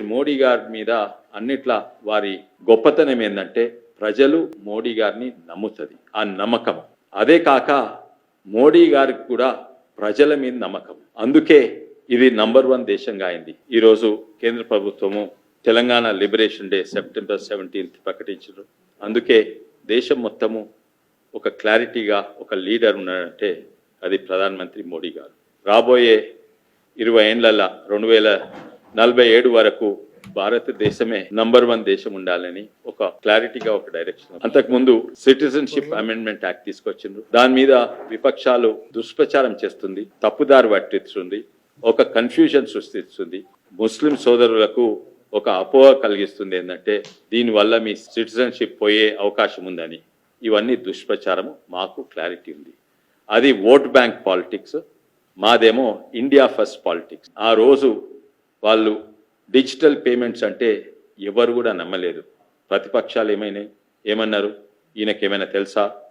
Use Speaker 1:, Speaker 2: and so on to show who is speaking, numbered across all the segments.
Speaker 1: మోడీ గారి మీద అన్నిట్లా వారి గొప్పతనం ఏంటంటే ప్రజలు మోడీ గారిని నమ్ముతుంది ఆ నమ్మకం. అదే కాక మోడీ గారికి కూడా ప్రజల మీద నమ్మకం. అందుకే ఇది నంబర్ వన్ దేశంగా అయింది. ఈరోజు కేంద్ర ప్రభుత్వము Telangana liberation day September seventeenth ప్రకటించారు అందుకే దేశం మొత్తము ఒక క్లారిటీగా ఒక లీడర్ ఉన్నాడంటే అది ప్రధానమంత్రి మోడీ గారు. రాబోయే ఇరవై ఏండ్ల రెండు వేల నలభై ఏడు వరకు భారతదేశమే నంబర్ వన్ దేశం ఉండాలని ఒక క్లారిటీగా ఒక డైరెక్షన్. అంతకుముందు సిటిజన్షిప్ అమెండ్మెంట్ యాక్ట్ తీసుకొచ్చిండ్రు. దాని మీద విపక్షాలు దుష్ప్రచారం చేస్తుంది తప్పుదారి పట్టిస్తుంది ఒక కన్ఫ్యూజన్ సృష్టిస్తుంది. ముస్లిం సోదరులకు ఒక అపోహ కలిగిస్తుంది ఏంటంటే దీనివల్ల మీ సిటిజన్షిప్ పోయే అవకాశం ఉందని. ఇవన్నీ దుష్ప్రచారం మాకు క్లారిటీ ఉంది. అది ఓట్ బ్యాంక్ పాలిటిక్స్ మాదేమో ఇండియా ఫస్ట్ పాలిటిక్స్. ఆ రోజు వాళ్ళు డిజిటల్ పేమెంట్స్ అంటే ఎవరు కూడా నమ్మలేదు. ప్రతిపక్షాలు ఏమైనాయి? ఏమన్నారు? ఈయనకేమైనా తెలుసా?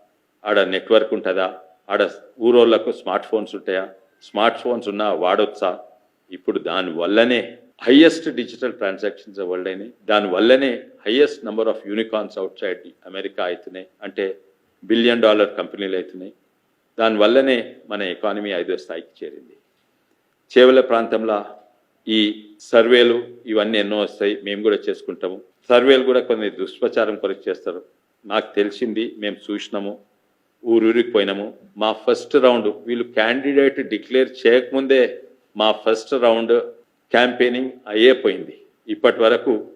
Speaker 1: ఆడ నెట్వర్క్ ఉంటుందా? ఆడ ఊరోళ్ళకు స్మార్ట్ ఫోన్స్ ఉంటాయా? స్మార్ట్ ఫోన్స్ ఉన్నా వాడొచ్చా? ఇప్పుడు దాని వల్లనే డిజిటల్ ట్రాన్సాక్షన్స్ వరల్డ్ అయినాయి. దాని వల్లనే number of unicorns outside America అవుతున్నాయి. అంటే బిలియన్ డాలర్ కంపెనీలు అవుతున్నాయి. దానివల్లనే మన ఎకానమీ ఐదో స్థాయికి చేరింది. చేవల ప్రాంతంలో ఈ సర్వేలు ఇవన్నీ ఎన్నో వస్తాయి మేము కూడా చేసుకుంటాము. సర్వేలు కూడా కొన్ని దుష్ప్రచారం కొరకు చేస్తారు. నాకు తెలిసింది మేము చూసినాము ఊరూరికి పోయినాము. మా ఫస్ట్ రౌండ్ వీళ్ళు క్యాండిడేట్ డిక్లేర్ చేయకముందే మా ఫస్ట్ రౌండ్ క్యాంపెయినింగ్ అయ్యే పోయింది. ఇప్పటి వరకు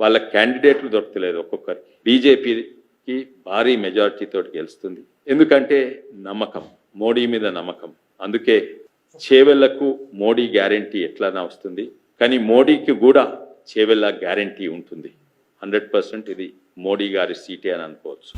Speaker 1: వాళ్ళ క్యాండిడేట్లు దొరకలేదు ఒక్కొక్కరికి. బీజేపీకి భారీ మెజారిటీతో గెలుస్తుంది. ఎందుకంటే నమ్మకం మోడీ మీద నమ్మకం. అందుకే చేవెళ్ళకు మోడీ గ్యారంటీ ఎట్లా వస్తుంది? కానీ మోడీకి కూడా చేవెళ్ళ గ్యారంటీ ఉంటుంది. హండ్రెడ్ పర్సెంట్ ఇది మోడీ గారి సీటే అని అనుకోవచ్చు.